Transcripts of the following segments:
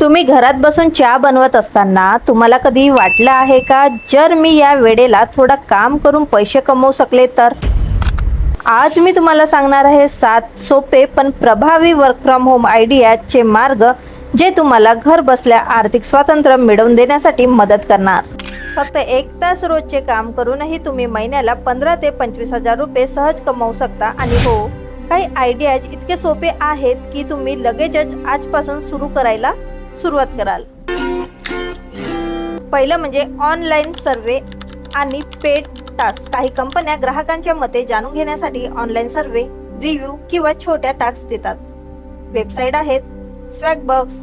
तुम्ही घरात बसून चहा बनवत असताना तुम्हाला कधी वाटलं आहे का? जर मी या वेळेला थोडं काम करून पैसे कमवू शकले तर? आज मी तुम्हाला सांगणार आहे सात सोपे पण प्रभावी वर्क फ्रॉम होम आयडियाचे मार्ग जे तुम्हाला घर बसल्या आर्थिक स्वातंत्र्य मिळवून देण्यासाठी मदत करणार. फक्त एक तास रोजचे काम करूनही तुम्ही महिन्याला पंधरा ते पंचवीस हजार रुपये सहज कमवू शकता. आणि हो काही आयडियाज इतके सोपे आहेत की तुम्ही लगेचच आजपासून सुरू करायला सुरुवात कराल. पहिलं म्हणजे ऑनलाईन सर्वे आणि पेड टास्क काही कंपन्या ग्राहकांच्या मते जाणून घेण्यासाठी ऑनलाईन सर्वे रिव्ह्यू किंवा छोट्या टास्क देतात. वेबसाईट आहेत Swagbucks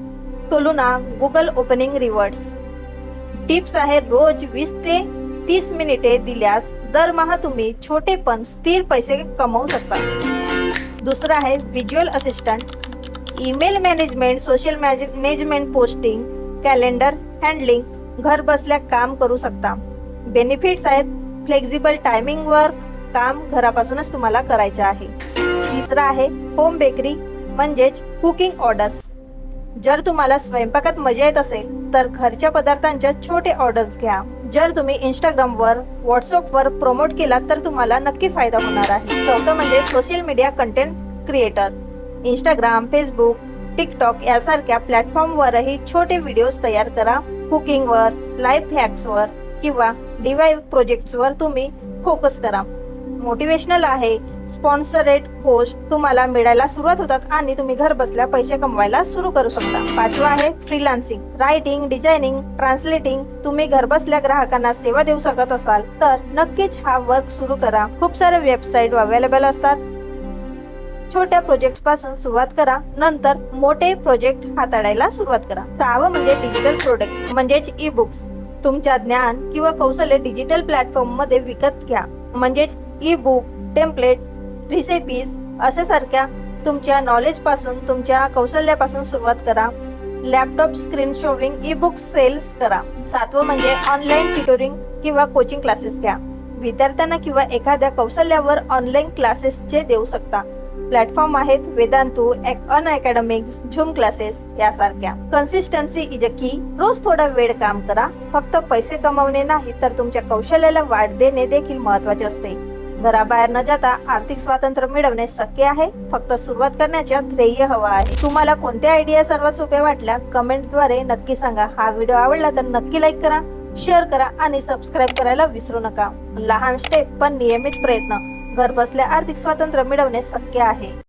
Toluna Google opinion rewards tips आहे रोज वीस ते तीस मिनिटे दिल्यास दरमहा तुम्ही छोटे पण स्थिर पैसे कमवू शकता. दुसरं आहे visual assistant email management social management posting calendar handling घर बसल्या काम करू शकता. बेनिफिट्स आहेत फ्लेक्झिबल टायमिंग वर्क काम घरापासूनच तुम्हाला करायचं आहे. तिसरं आहे होम बेकरी म्हणजेच कुकिंग ऑर्डर्स. जर तुम्हाला स्वयंपाकात मजा येत असेल तर घरच्या पदार्थांच्या छोटे ऑर्डर्स घ्या. जर तुम्ही इंस्टाग्रामवर व्हॉट्सअपवर प्रमोट केला तर तुम्हाला नक्की फायदा होणार आहे. चौथं म्हणजे social media content creator Instagram Facebook TikTok यासारख्या प्लॅटफॉर्मवरही छोटे व्हिडिओज तयार करा. कुकिंगवर लाईफ हॅक्सवर किंवा डिवाय प्रोजेक्ट्सवर तुम्ही फोकस करा. मोटिवेशनल आहे. स्पॉन्सरेट पोस्ट तुम्हाला मिळायला सुरुवात होतात आणि तुम्ही घर बसल्या पैसे कमवायला सुरू करू शकता. पाचवा आहे फ्रीलान्सिंग रायटिंग डिझायनिंग ट्रान्सलेटिंग तुम्ही घर बसल्या ग्राहकांना सेवा देऊ शकत असाल तर नक्कीच हा वर्क सुरू करा. खूप सारे वेबसाईट अवेलेबल असतात. छोट्या प्रोजेक्टपासून सुरुवात करा. नंतर मोठे प्रोजेक्ट हाताळायला सुरुवात करा. सहावं म्हणजे डिजिटल प्रोडक्ट्स म्हणजेच ई बुक्स तुमच्या ज्ञान किंवा कौशल्य डिजिटल प्लॅटफॉर्ममध्ये विकत घ्या. म्हणजेच ई बुक टेम्पलेट रिसेपीज असे सारख्या तुमच्या नॉलेजपासून तुमच्या कौशल्यापासून सुरुवात करा. Laptop screen showing e book sales करा. सातवं म्हणजे ऑनलाईन ट्युटोरिंग किंवा कोचिंग क्लासेस घ्या. विद्यार्थ्यांना किंवा एखाद्या कौशल्यावर ऑनलाईन क्लासेसचे देऊ शकता. प्लॅटफॉर्म आहेत Vedantu Unacademy Zoom classes यासारख्या. कन्सिस्टन्सी इज अ की रोज थोडा वेळ काम करा. फक्त पैसे कमवणे नाही तर तुमच्या कौशल्याला वाढ देणे देखील महत्त्वाचे असते. घराबाहेर न जाता आर्थिक स्वातंत्र्य मिळवणे शक्य आहे. फक्त सुरुवात करण्याच्या ध्येय हवा आहे. तुम्हाला कोणत्या आयडिया सर्वात सोप्या वाटल्या कमेंटद्वारे नक्की सांगा. हा व्हिडिओ आवडला तर नक्की लाईक करा शेअर करा आणि सबस्क्राईब करायला विसरू नका. लहान स्टेप पण नियमित प्रयत्न. घरबसल्या आर्थिक स्वातंत्र्य मिळवणे शक्य आहे.